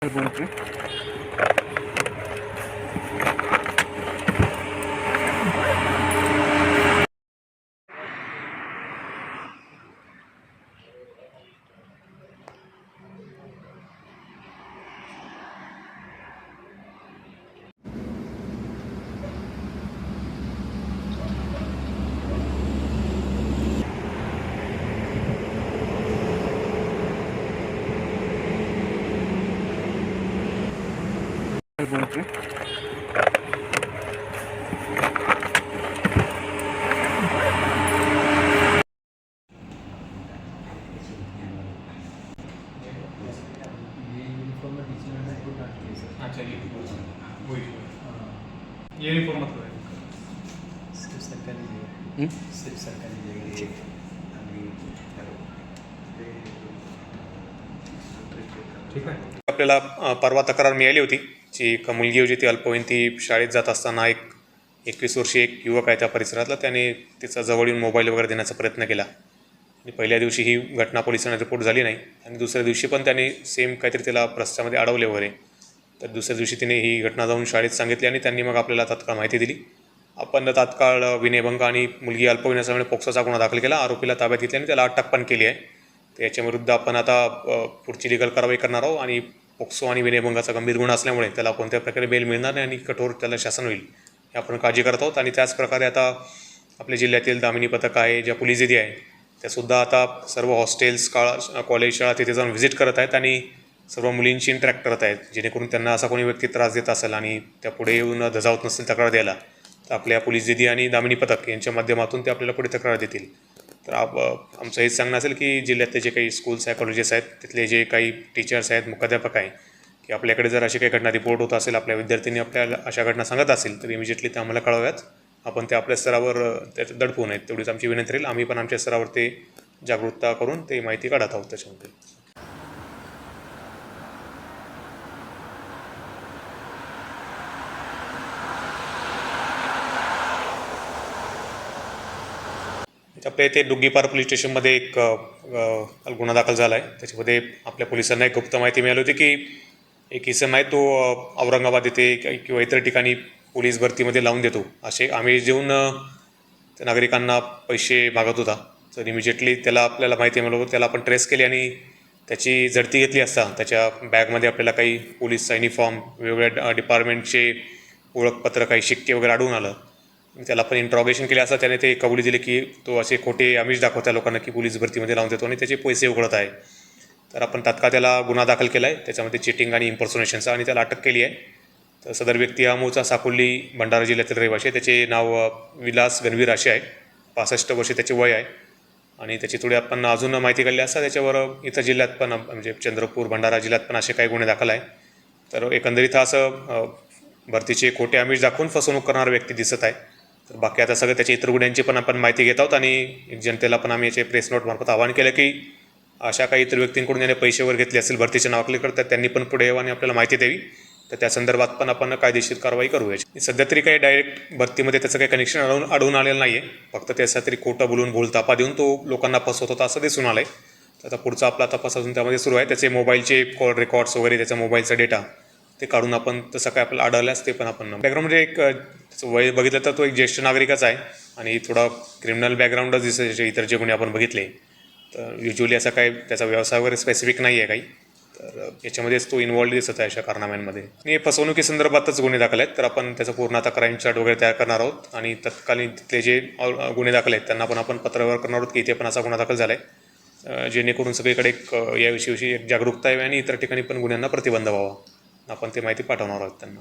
pergunte अच्छा uniform मतलब आहे सिर्फ सरकारी जगह? सिर्फ सरकारी जगह आणि ठीक. आहे. आपल्याला परवा तक्रार मिळाली होती. जी एक मुलगी होती ती अल्पवयीन ती शाळेत जात असताना एक एकवीस वर्षी एक युवक आहे त्या परिसरातला त्याने तिचा जवळ येऊन मोबाईल वगैरे देण्याचा प्रयत्न केला. आणि पहिल्या दिवशी ही घटना पोलिसांना रिपोर्ट झाली नाही. आणि दुसऱ्या दिवशी पण त्याने सेम काहीतरी त्याला रस्त्यामध्ये अडवले वगैरे. तर दुसऱ्या दिवशी तिने ही घटना जाऊन शाळेत सांगितली आणि त्यांनी मग आपल्याला तात्काळ माहिती दिली. आपण तात्काळ विनयभंग आणि मुलगी अल्पवयीन असल्यामुळे पोक्सोचा गुन्हा दाखल केला. आरोपीला ताब्यात घेतली आणि त्याला अटक पण केली आहे. तर याच्याविरुद्ध आपण आता पुढची लिगल कारवाई करणार आहोत आणि पोक्सो आणि विनयभंगाचा गंभीर गुन्हा असल्यामुळे त्याला कोणत्या प्रकारे बेल मिळणार नाही आणि कठोर त्याला शासन होईल हे आपण काळजी करत आहोत. आणि त्याच प्रकारे आता आपल्या जिल्ह्यातील दामिनी पथक आहे ज्या पोलीस दिदी आहे त्यासुद्धा आता सर्व हॉस्टेल्स काळा कॉलेज शाळा तिथे जाऊन व्हिजिट करत आहेत आणि सर्व मुलींशी इंटरॅक्ट करत आहेत जेणेकरून त्यांना असा कोणी व्यक्ती त्रास देत असेल आणि त्या पुढे येऊन धजावत नसेल तक्रार द्यायला तर आपल्या पोलीस दिदी आणि दामिनी पथक यांच्या माध्यमातून ते आपल्याला पुढे तक्रार देतील. तर आप आमचं हेच सांगणं असेल की जिल्ह्यातले जे काही स्कूल्स आहे कॉलेजेस आहेत तिथले जे काही टीचर्स आहेत मुख्याध्यापक आहे की आपल्याकडे जर अशी काही घटना रिपोर्ट होत असेल आपल्या विद्यार्थ्यांनी आपल्याला अशा घटना सांगत असेल तर इमिजिएटली ते आम्हाला कळव्यात. आपण ते आपल्या स्तरावर त्यात दडपू नयेत. तेवढीच आमची विनंती राहील. आम्ही पण आमच्या स्तरावर ते जागरूकता करून ते माहिती काढत आहोत त्याच्यामध्ये. आपल्या इथे डुग्गीपार पोलीस स्टेशनमध्ये एक गुन्हा दाखल झाला आहे त्याच्यामध्ये आपल्या पोलिसांना एक गुप्त माहिती मिळाली होती की एक इसम आहे तो औरंगाबाद येथे किंवा इतर ठिकाणी पोलीस भरतीमध्ये लावून देतो. असे आम्ही जेवून त्या नागरिकांना पैसे मागत होता. तर इमिजिएटली त्याला आपल्याला माहिती मिळालं त्याला आपण ट्रेस केली आणि त्याची झडती घेतली असता. त्याच्या बॅगमध्ये आपल्याला काही पोलीसचा युनिफॉर्म वेगवेगळ्या डिपार्टमेंटचे ओळखपत्र काही शिक्के वगैरे आढळून आलं. त्याला आपण इंट्रॉगेशन केले असता त्याने ते कबुली दिले की तो असे खोटे आमिष दाखवत्या लोकांना की पोलीस भरतीमध्ये लावून देतो आणि त्याचे पैसे उघडत आहे. तर आपण तात्काळ त्याला गुन्हा दाखल केला आहे त्याच्यामध्ये चिटिंग आणि इम्पर्सोनेशनचा आणि त्याला अटक केली आहे. तर सदर व्यक्ती हा मूळचा साकोली भंडारा जिल्ह्यातील रहिवाशी आहे. त्याचे नाव विलास गणवीर असे आहे. पासष्ट वर्षे त्याचे वय आहे. आणि त्याची थोडी आपण अजून माहिती काढली असता त्याच्यावर इतर जिल्ह्यात पण म्हणजे चंद्रपूर भंडारा जिल्ह्यात पण असे काही गुन्हे दाखल आहे. तर एकंदरीत हा असं भरतीचे खोटे आमिष दाखवून फसवणूक करणारा व्यक्ती दिसत आहे. तर बाकी आता सगळं त्याच्या इतर गुन्ह्यांची पण आपण माहिती घेत आहोत आणि जनतेला पण आम्ही याचे प्रेस नोटमार्फत आवाहन केलं की अशा काही इतर व्यक्तींकडून ज्याने पैसे वगैरे घेतले असेल भरतीच्या नावाखाली तर त्यांनी पण पुढे यावं आणि आपल्याला माहिती द्यावी. तर त्या संदर्भात पण आपण कायदेशीर कारवाई करू याची. सध्या तरी काही डायरेक्ट भरतीमध्ये त्याचं काही कनेक्शन अडवून अडवून आलेलं नाही आहे फक्त त्याचा तरी खोटं बोलून भूलतापा देऊन तो लोकांना फसवत होता असं दिसून आलं आहे तर आता पुढचा आपला तपास अजून त्यामध्ये सुरू आहे. त्याचे मोबाईलचे कॉल रेकॉर्ड्स वगैरे त्याचा मोबाईलचा डेटा ते काढून आपण तसं काय आपल्याला आढळल्यास ते पण आपण बॅकग्राऊंडमध्ये म्हणजे एक वय बघितलं तर तो एक ज्येष्ठ नागरिकच आहे आणि थोडा क्रिमिनल बॅकग्राऊंडच दिसत इतर जे गुन्हे आपण बघितले. तर युजली असा काय त्याचा व्यवसाय वगैरे स्पेसिफिक नाही आहे काही. तर याच्यामध्येच तो इन्वॉल्ड दिसत आहे अशा कारनाम्यांमध्ये आणि हे फसवणुकीसंदर्भातच गुन्हे दाखल आहेत तर आपण त्याचा पूर्ण आता क्राईम चार्ट वगैरे तयार करणार आहोत. आणि तत्कालीन तिथले जे गुन्हे दाखल आहेत त्यांना पण आपण पत्रव्यवहार करणार आहोत की इथे पण असा गुन्हा दाखल झाला आहे जेणेकरून सगळीकडे एक याविषयीविषयी एक जागरूकता यावी आणि इतर ठिकाणी पण गुन्ह्यांना प्रतिबंध व्हावा. आपण ते माहिती पाठवणार आहोत त्यांना.